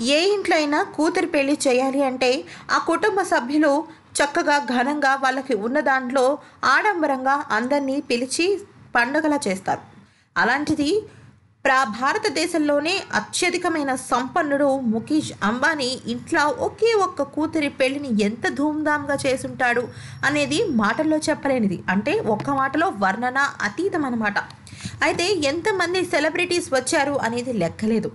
ఏ ఇంట్లో అయినా కూతురు పెళ్ళి చేయాలి అంటే ఆ కుటుంబ సభ్యులు చక్కగా ఘనంగా వాళ్ళకి ఉన్న దాంట్లో ఆడంబరంగా అందరినీ పిలిచి పండుగలా చేస్తారు. అలాంటిది ప్రా భారతదేశంలోనే అత్యధికమైన సంపన్నుడు ముఖేష్ అంబానీ ఇంట్లో ఒకే ఒక్క కూతురి పెళ్ళిని ఎంత ధూమ్ధామ్గా చేసుంటాడు అనేది మాటల్లో చెప్పలేనిది. అంటే ఒక్క మాటలో వర్ణన అతీతం అన్నమాట. అయితే ఎంతమంది సెలబ్రిటీస్ వచ్చారు అనేది లెక్కలేదు.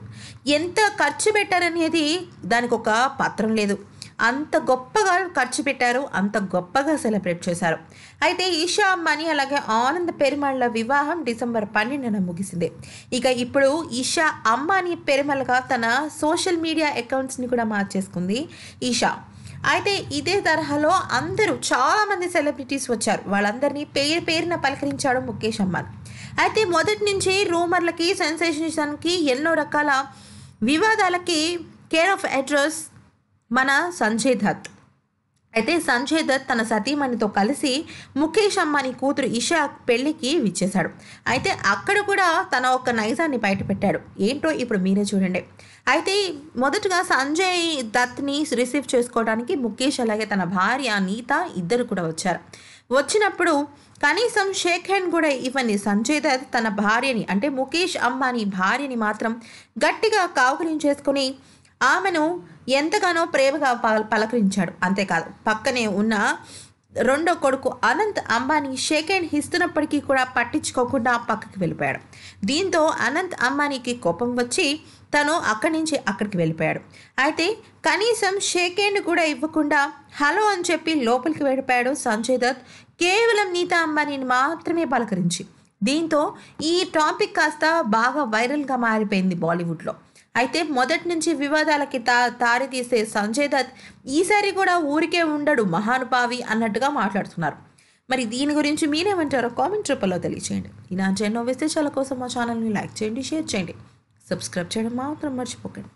ఎంత ఖర్చు పెట్టారనేది దానికి ఒక పత్రం లేదు. అంత గొప్పగా ఖర్చు పెట్టారు అంత గొప్పగా సెలబ్రేట్ చేశారు. అయితే ఈషా అంబానీ అలాగే ఆనంద్ పెరుమాళ్ళ వివాహం డిసెంబర్ పన్నెండున ముగిసింది. ఇక ఇప్పుడు ఈషా అంబానీ పెరుమల్గా తన సోషల్ మీడియా అకౌంట్స్ని కూడా మార్చేసుకుంది ఈషా అయితే ఇదే తరహాలో అందరూ చాలామంది సెలబ్రిటీస్ వచ్చారు. వాళ్ళందరినీ పేరు పేరున పలకరించాడు ముఖేష్ అంబాన్. అయితే మొదటి నుంచి రూమర్లకి సెన్సేషన్కి ఎన్నో రకాల వివాదాలకి కేర్ ఆఫ్ అడ్రస్ మన సంజయ్ దత్. అయితే సంజయ్ దత్ తన సతీమణితో కలిసి ముఖేష్ అంబానీ కూతురు ఇషా పెళ్ళికి విచ్చేశాడు. అయితే అక్కడ కూడా తన ఒక నైజాన్ని బయటపెట్టాడు. ఏంటో ఇప్పుడు మీరే చూడండి. అయితే మొదటగా సంజయ్ దత్ని రిసీవ్ చేసుకోవడానికి ముఖేష్ అలాగే తన భార్య నీత ఇద్దరు కూడా వచ్చారు. వచ్చినప్పుడు కనీసం షేక్ హ్యాండ్ కూడా ఇవ్వని సంజయ్ దత్ తన భార్యని అంటే ముఖేష్ అంబానీ భార్యని మాత్రం గట్టిగా కావుకలించేసుకుని ఆమెను ఎంతగానో ప్రేమగా పలకరించాడు. అంతేకాదు పక్కనే ఉన్న రెండో కొడుకు అనంత్ అంబానీ షేక్ హ్యాండ్ ఇస్తున్నప్పటికీ కూడా పట్టించుకోకుండా పక్కకి వెళ్ళిపోయాడు. దీంతో అనంత్ అంబానీకి కోపం వచ్చి తను అక్కడి నుంచి అక్కడికి వెళ్ళిపోయాడు. అయితే కనీసం షేక్ హ్యాండ్ కూడా ఇవ్వకుండా హలో అని చెప్పి లోపలికి వెళ్ళిపోయాడు సంజయ్ దత్. కేవలం నీతా అంబానీని మాత్రమే పలకరించి. దీంతో ఈ టాపిక్ కాస్త బాగా వైరల్గా మారిపోయింది బాలీవుడ్లో. అయితే మొదటి నుంచి వివాదాలకి తా తారి తీసే సంజయ్ దత్ ఈసారి కూడా ఊరికే ఉండడు మహానుభావి అన్నట్టుగా మాట్లాడుతున్నారు. మరి దీని గురించి మీరేమంటారో కామెంట్ రూపంలో తెలియచేయండి. ఇలాంటి ఎన్నో విశేషాల కోసం మా ఛానల్ని లైక్ చేయండి షేర్ చేయండి. సబ్స్క్రైబ్ చేయడం మాత్రం మర్చిపోకండి.